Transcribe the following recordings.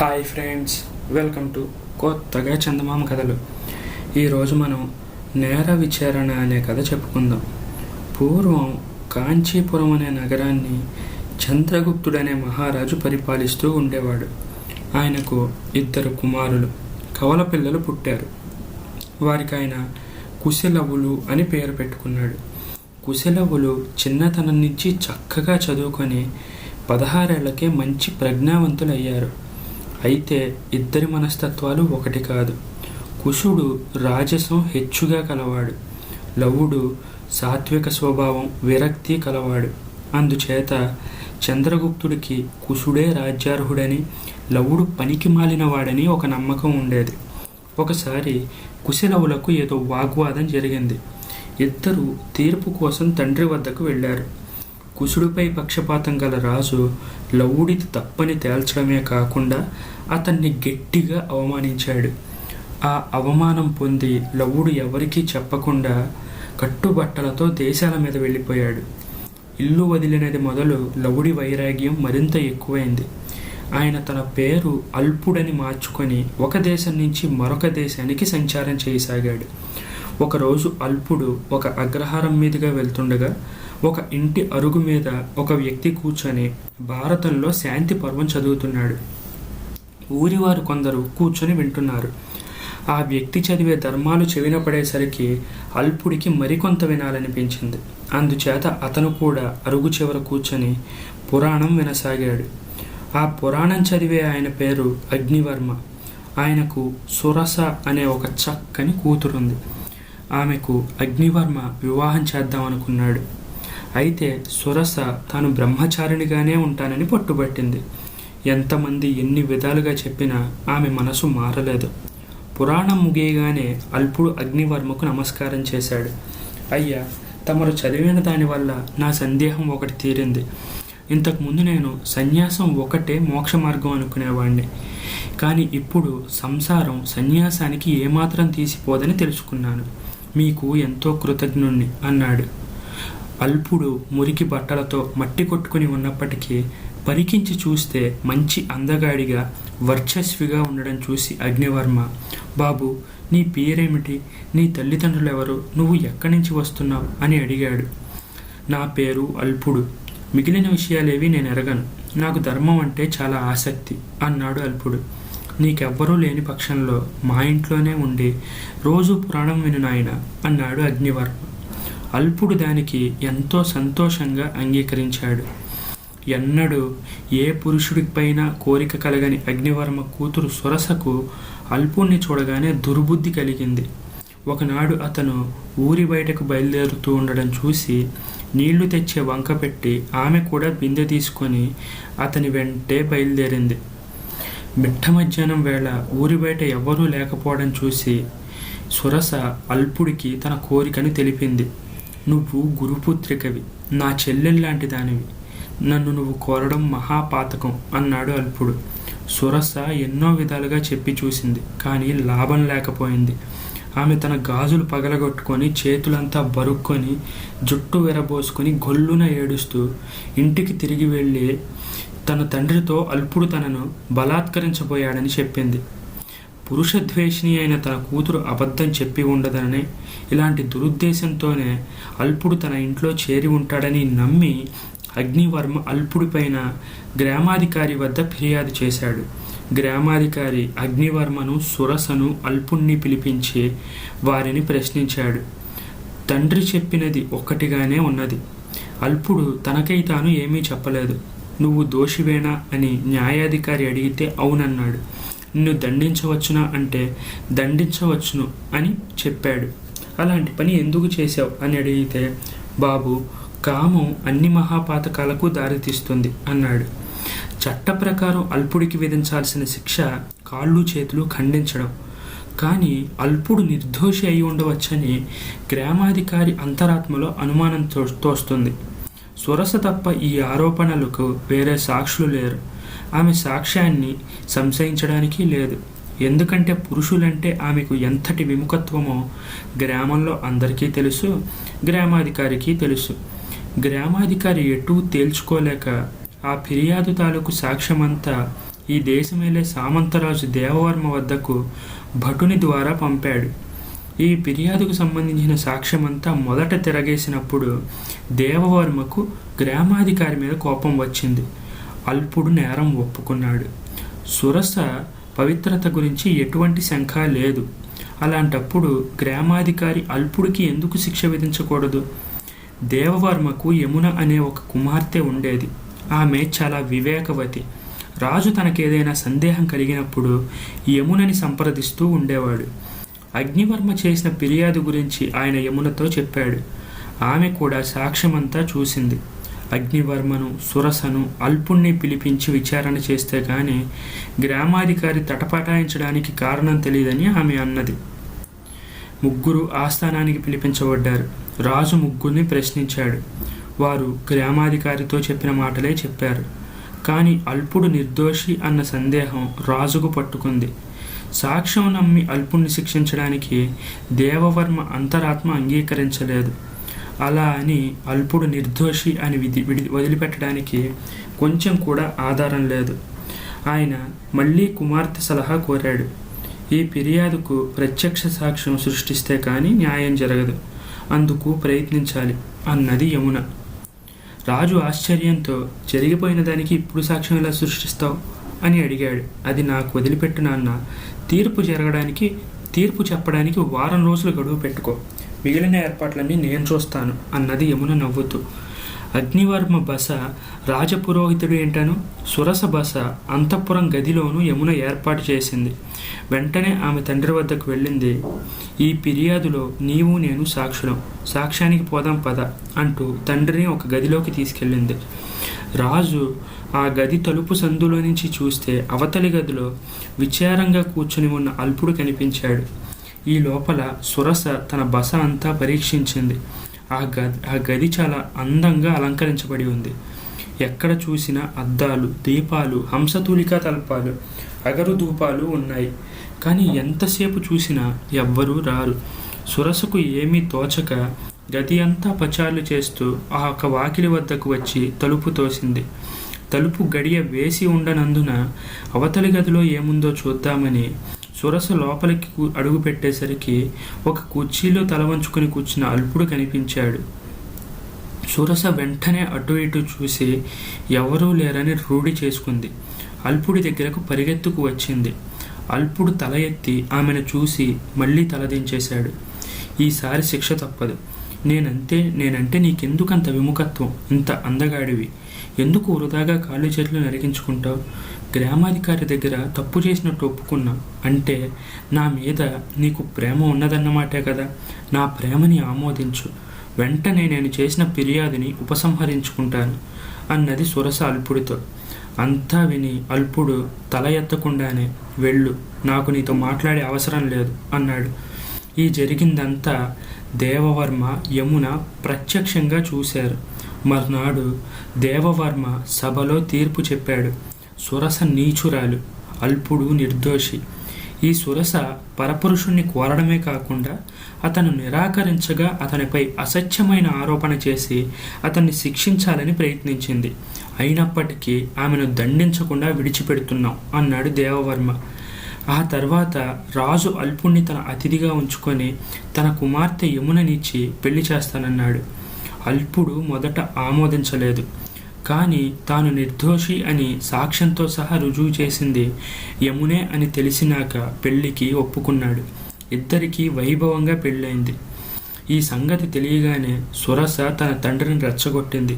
Hi friends welcome to కొత్తగా చందమామ కథలు. ఈరోజు మనం నేర విచారణ అనే కథ చెప్పుకుందాం. పూర్వం కాంచీపురం అనే నగరాన్ని చంద్రగుప్తుడనే మహారాజు పరిపాలిస్తూ ఉండేవాడు. ఆయనకు ఇద్దరు కుమారులు కవల పిల్లలు పుట్టారు. వారికి ఆయన కుశలవులు అని పేరు పెట్టుకున్నాడు. కుశలవులు చిన్నతనం నుంచి చక్కగా చదువుకొని పదహారేళ్ళకే మంచి ప్రజ్ఞావంతులయ్యారు. అయితే ఇద్దరి మనస్తత్వాలు ఒకటి కాదు. కుశుడు రాజసం హెచ్చుగా కలవాడు. లవుడు సాత్విక స్వభావం విరక్తి కలవాడు. అందుచేత చంద్రగుప్తుడికి కుశుడే రాజ్యార్హుడని లవుడు పనికి మాలినవాడని ఒక నమ్మకం ఉండేది. ఒకసారి కుశలవులకు ఏదో వాగ్వాదం జరిగింది. ఇద్దరు తీర్పు కోసం తండ్రి వద్దకు వెళ్ళారు. కుసుడిపై పక్షపాతం గల రాజు లవుడిది తప్పని తేల్చడమే కాకుండా అతన్ని గట్టిగా అవమానించాడు. ఆ అవమానం పొంది లవుడు ఎవరికీ చెప్పకుండా కట్టుబట్టలతో దేశాల మీద వెళ్ళిపోయాడు. ఇల్లు వదిలినది మొదలు లవుడి వైరాగ్యం మరింత ఎక్కువైంది. ఆయన తన పేరు అల్పుడని మార్చుకొని ఒక దేశం నుంచి మరొక దేశానికి సంచారం చేయసాగాడు. ఒకరోజు అల్పుడు ఒక అగ్రహారం మీదుగా వెళ్తుండగా ఒక ఇంటి అరుగు మీద ఒక వ్యక్తి కూర్చొని భారతంలో శాంతి పర్వం చదువుతున్నాడు. ఊరివారు కొందరు కూర్చొని వింటున్నారు. ఆ వ్యక్తి చదివే ధర్మాలు చెవిన పడేసరికి అల్పుడికి మరికొంత వినాలనిపించింది. అందుచేత అతను కూడా అరుగు చివర కూర్చొని పురాణం వినసాగాడు. ఆ పురాణం చదివే ఆయన పేరు అగ్నివర్మ. ఆయనకు సురస అనే ఒక చక్కని కూతురుంది. ఆమెకు అగ్నివర్మ వివాహం చేద్దామనుకున్నాడు. అయితే సురస తాను బ్రహ్మచారిణిగానే ఉంటానని పట్టుబట్టింది. ఎంతమంది ఎన్ని విధాలుగా చెప్పినా ఆమె మనసు మారలేదు. పురాణం ముగియగానే అల్పుడు అగ్నివర్మకు నమస్కారం చేశాడు. అయ్యా తమరు చదివిన దానివల్ల నా సందేహం ఒకటి తీరింది. ఇంతకుముందు నేను సన్యాసం ఒకటే మోక్ష మార్గం అనుకునేవాడిని కానీ ఇప్పుడు సంసారం సన్యాసానికి ఏమాత్రం తీసిపోదని తెలుసుకున్నాను. మీకు ఎంతో కృతజ్ఞుణ్ణి అన్నాడు. అల్పుడు మురికి బట్టలతో మట్టి కొట్టుకుని ఉన్నప్పటికీ పరికించి చూస్తే మంచి అందగాడిగా వర్చస్విగా ఉండడం చూసి అగ్నివర్మ బాబు నీ పేరేమిటి? నీ తల్లిదండ్రులు ఎవరు నువ్వు ఎక్కడి నుంచి వస్తున్నావు? అని అడిగాడు. నా పేరు అల్పుడు. మిగిలిన విషయాలేవి నేను ఎరగను నాకు ధర్మం అంటే చాలా ఆసక్తి అన్నాడు అల్పుడు. నీకెవ్వరూ లేని పక్షంలో మా ఇంట్లోనే ఉండి రోజు పురాణం విను నాయన అన్నాడు అగ్నివర్మ. అల్పుడు దానికి ఎంతో సంతోషంగా అంగీకరించాడు. ఎన్నడూ ఏ పురుషుడిపైన కోరిక కలగని అగ్నివర్మ కూతురు సురసకు అల్పుణ్ణి చూడగానే దుర్బుద్ధి కలిగింది. ఒకనాడు అతను ఊరి బయటకు బయలుదేరుతూ ఉండడం చూసి నీళ్ళు తెచ్చే వంక పెట్టి ఆమె కూడా బిందె తీసుకొని అతని వెంటే బయలుదేరింది. మిట్ట మధ్యాహ్నం వేళ ఊరి బయట ఎవ్వరూ లేకపోవడం చూసి సురస అల్పుడికి తన కోరికను తెలిపింది. నువ్వు గురుపుత్రికవి నా చెల్లెల్లాంటి దానివి. నన్ను నువ్వు కోరడం మహాపాతకం అన్నాడు అల్పుడు. సురస ఎన్నో విధాలుగా చెప్పి చూసింది కానీ లాభం లేకపోయింది. ఆమె తన గాజులు పగలగొట్టుకొని చేతులంతా బరుక్కొని జుట్టు విరబోసుకొని గొల్లున ఏడుస్తూ ఇంటికి తిరిగి వెళ్ళి తన తండ్రితో అల్పుడు తనను బలాత్కరించబోయాడని చెప్పింది. పురుషద్వేషిణి అయిన తన కూతురు అబద్ధం చెప్పి ఉండదనని ఇలాంటి దురుద్దేశంతోనే అల్పుడు తన ఇంట్లో చేరి ఉంటాడని నమ్మి అగ్నివర్మ అల్పుడిపైన గ్రామాధికారి వద్ద ఫిర్యాదు చేశాడు. గ్రామాధికారి అగ్నివర్మను సురసను అల్పుణ్ణి పిలిపించి వారిని ప్రశ్నించాడు. తండ్రి చెప్పినది ఒక్కటిగానే ఉన్నది. అల్పుడు తనకై తాను ఏమీ చెప్పలేదు. నువ్వు దోషివేనా అని న్యాయాధికారి అడిగితే అవునన్నాడు. నిన్ను దండించవచ్చునా అంటే దండించవచ్చును అని చెప్పాడు. అలాంటి పని ఎందుకు చేశావు అని అడిగితే బాబు కామం అన్ని మహాపాతకాలకు దారితీస్తుంది అన్నాడు. చట్ట ప్రకారం అల్పుడికి విధించాల్సిన శిక్ష కాళ్ళు చేతులు ఖండించడం. కానీ అల్పుడు నిర్దోషి అయి ఉండవచ్చని గ్రామాధికారి అంతరాత్మలో అనుమానం తో తోస్తుంది. సురస తప్ప ఈ ఆరోపణలకు వేరే సాక్షులు లేరు. ఆమె సాక్ష్యాన్ని సంశయించడానికి లేదు. ఎందుకంటే పురుషులంటే ఆమెకు ఎంతటి విముఖత్వమో గ్రామంలో అందరికీ తెలుసు గ్రామాధికారికి తెలుసు. గ్రామాధికారి ఎటూ తేల్చుకోలేక ఆ ఫిర్యాదు తాలూకు సాక్ష్యమంతా ఈ దేశమేలే సామంతరాజు దేవవర్మ వద్దకు భటుని ద్వారా పంపాడు. ఈ ఫిర్యాదుకు సంబంధించిన సాక్ష్యమంతా మొదట తిరగేసినప్పుడు దేవవర్మకు గ్రామాధికారి మీద కోపం వచ్చింది. అల్పుడు నేరం ఒప్పుకున్నాడు. సురస పవిత్రత గురించి ఎటువంటి శంఖ లేదు. అలాంటప్పుడు గ్రామాధికారి అల్పుడికి ఎందుకు శిక్ష విధించకూడదు? దేవవర్మకు యమున అనే ఒక కుమార్తె ఉండేది. ఆమె చాలా వివేకవతి. రాజు తనకేదైనా సందేహం కలిగినప్పుడు యమునని సంప్రదిస్తూ ఉండేవాడు. అగ్నివర్మ చేసిన ఫిర్యాదు గురించి ఆయన యమునతో చెప్పాడు. ఆమె కూడా సాక్ష్యమంతా చూసింది. అగ్నివర్మను సురసను అల్పుణ్ణి పిలిపించి విచారణ చేస్తే కానీ గ్రామాధికారి తటపటాయించడానికి కారణం తెలియదని ఆమె అన్నది. ముగ్గురు ఆస్థానానికి పిలిపించబడ్డారు. రాజు ముగ్గురిని ప్రశ్నించాడు. వారు గ్రామాధికారితో చెప్పిన మాటలే చెప్పారు. కానీ అల్పుడు నిర్దోషి అన్న సందేహం రాజుకు పట్టుకుంది. సాక్ష్యం నమ్మి అల్పుణ్ణి శిక్షించడానికి దేవవర్మ అంతరాత్మ అంగీకరించలేదు. అలా అని అల్పుడు నిర్దోషి అని విధి విడి వదిలిపెట్టడానికి కొంచెం కూడా ఆధారం లేదు. ఆయన మళ్ళీ కుమార్తె సలహా కోరాడు. ఈ ఫిర్యాదుకు ప్రత్యక్ష సాక్ష్యం సృష్టిస్తే కానీ న్యాయం జరగదు. అందుకు ప్రయత్నించాలి అన్నది యమున. రాజు ఆశ్చర్యంతో జరిగిపోయిన దానికి ఇప్పుడు సాక్ష్యం ఎలా సృష్టిస్తావు? అని అడిగాడు. అది నాకు వదిలిపెట్టు నాన్న. తీర్పు జరగడానికి తీర్పు చెప్పడానికి వారం రోజులు గడువు పెట్టుకో. మిగిలిన ఏర్పాట్లన్నీ నేను చూస్తాను అన్నది యమున నవ్వుతూ. అగ్నివర్మ బస రాజపురోహితుడు ఏంటను? సురస బస అంతఃపురం గదిలోనూ యమున ఏర్పాటు చేసింది. వెంటనే ఆమె తండ్రి వద్దకు వెళ్ళింది. ఈ ఫిర్యాదులో నీవు నేను సాక్షులం. సాక్ష్యానికి పోదాం పద అంటూ తండ్రిని ఒక గదిలోకి తీసుకెళ్ళింది. రాజు ఆ గది తలుపు సందులో నుంచి చూస్తే అవతలి గదిలో విచారంగా కూర్చుని ఉన్న అల్పుడు కనిపించాడు. ఈ లోపల సురస తన బస అంతా పరీక్షించింది. ఆ గది ఆ గది చాలా అందంగా అలంకరించబడి ఉంది. ఎక్కడ చూసినా అద్దాలు దీపాలు హంసతూలికా తల్పాలు అగరు ధూపాలు ఉన్నాయి. కానీ ఎంతసేపు చూసినా ఎవ్వరూ రారు. సురసకు ఏమీ తోచక గది అంతా పచార్లు చేస్తూ ఆ ఒక వాకిలి వద్దకు వచ్చి తలుపు తోసింది. తలుపు గడియ వేసి ఉండనందున అవతలి గదిలో ఏముందో చూద్దామని సురస లోపలికి అడుగు పెట్టేసరికి ఒక కుర్చీలో తల వంచుకొని కూర్చున్న అల్పుడు కనిపించాడు. సురస వెంటనే అటు ఇటు చూసి ఎవరూ లేరని రూఢి చేసుకుంది. అల్పుడి దగ్గరకు పరిగెత్తుకు వచ్చింది. అల్పుడు తల ఎత్తి ఆమెను చూసి మళ్ళీ తలదించేశాడు. ఈసారి శిక్ష తప్పదు. నేనంతే నేనంటే నీకెందుకంత విముఖత్వం? ఇంత అందగాడివి. ఎందుకు వృధాగా కాళ్ళు చేతులు నరికించుకుంటావు? గ్రామాధికారి దగ్గర తప్పు చేసినట్టు ఒప్పుకున్నా. అంటే నా మీద నీకు ప్రేమ ఉన్నదన్నమాటే కదా? నా ప్రేమని ఆమోదించు. వెంటనే నేను చేసిన ఫిర్యాదుని ఉపసంహరించుకుంటాను అన్నది సురస అల్పుడితో. అంతా విని అల్పుడు తల ఎత్తకుండానే వెళ్ళు నాకు నీతో మాట్లాడే అవసరం లేదు అన్నాడు. ఈ జరిగిందంతా దేవవర్మ యమున ప్రత్యక్షంగా చూశారు. మర్నాడు దేవవర్మ సభలో తీర్పు చెప్పాడు. సురస నీచురాలు అల్పుడు నిర్దోషి. ఈ సురస పరపురుషుణ్ణి కోరడమే కాకుండా అతను నిరాకరించగా అతనిపై అసత్యమైన ఆరోపణ చేసి అతన్ని శిక్షించాలని ప్రయత్నించింది. అయినప్పటికీ ఆమెను దండించకుండా విడిచిపెడుతున్నాం అన్నాడు దేవవర్మ. ఆ తర్వాత రాజు అల్పుణ్ణి తన అతిథిగా ఉంచుకొని తన కుమార్తె యముననిచ్చి పెళ్ళి చేస్తానన్నాడు. అల్పుడు మొదట ఆమోదించలేదు. కానీ తాను నిర్దోషి అని సాక్ష్యంతో సహా రుజువు చేసింది యమునే అని తెలిసినాక పెళ్ళికి ఒప్పుకున్నాడు. ఇద్దరికీ వైభవంగా పెళ్ళైంది ఈ సంగతి తెలియగానే సురస తన తండ్రిని రెచ్చగొట్టింది.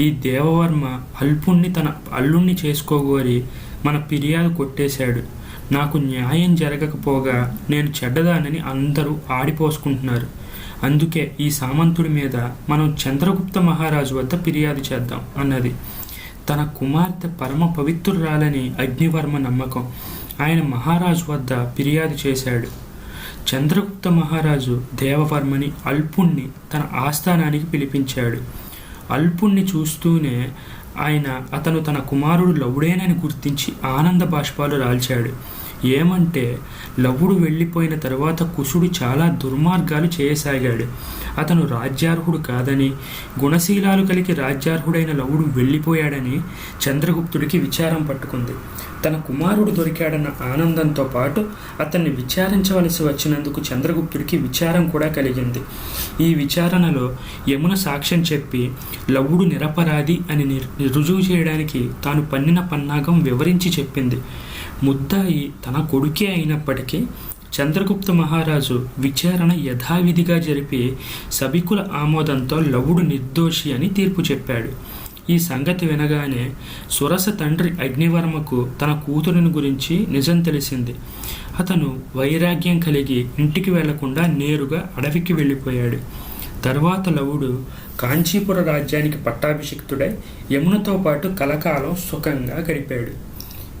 ఈ దేవవర్మ అల్పుణ్ణి తన అల్లుణ్ణి చేసుకోగోరి మన ఫిర్యాదు కొట్టేశాడు. నాకు న్యాయం జరగకపోగా నేను చెడ్డదానని అందరూ ఆడిపోసుకుంటున్నారు. అందుకే ఈ సామంతుడి మీద మనం చంద్రగుప్త మహారాజు వద్ద ఫిర్యాదు చేద్దాం అన్నది. తన కుమార్తె పరమ పవిత్రురాలని అగ్నివర్మ నమ్మకం ఆయన మహారాజు వద్ద ఫిర్యాదు చేశాడు. చంద్రగుప్త మహారాజు దేవవర్మని అల్పుణ్ణి తన ఆస్థానానికి పిలిపించాడు. అల్పుణ్ణి చూస్తూనే ఆయన అతను తన కుమారుడు లవుడేనని గుర్తించి ఆనంద బాష్పాలు రాల్చాడు. ఏమంటే లవుడు వెళ్ళిపోయిన తర్వాత కుశుడు చాలా దుర్మార్గాలు చేయసాగాడు. అతను రాజ్యార్హుడు కాదని గుణశీలాలు కలిగి రాజ్యార్హుడైన లవుడు వెళ్ళిపోయాడని చంద్రగుప్తుడికి విచారం పట్టుకుంది. తన కుమారుడు దొరికాడన్న ఆనందంతో పాటు అతన్ని విచారించవలసి వచ్చినందుకు చంద్రగుప్తుడికి విచారం కూడా కలిగింది. ఈ విచారణలో యమున సాక్ష్యం చెప్పి లవుడు నిరపరాధి అని నిర్- రుజువు చేయడానికి తాను పన్నిన పన్నాగం వివరించి చెప్పింది. ముద్దాయి తన కొడుకే అయినప్పటికీ చంద్రగుప్త మహారాజు విచారణ యథావిధిగా జరిపి సభికుల ఆమోదంతో లవుడు నిర్దోషి అని తీర్పు చెప్పాడు. ఈ సంగతి వినగానే సురస తండ్రి అగ్నివర్మకు తన కూతురుని గురించి నిజం తెలిసింది. అతను వైరాగ్యం కలిగి ఇంటికి వెళ్ళకుండా నేరుగా అడవికి వెళ్ళిపోయాడు. తర్వాత లవుడు కాంచీపుర రాజ్యానికి పట్టాభిషిక్తుడై యమునతో పాటు కలకాలం సుఖంగా గడిపాడు.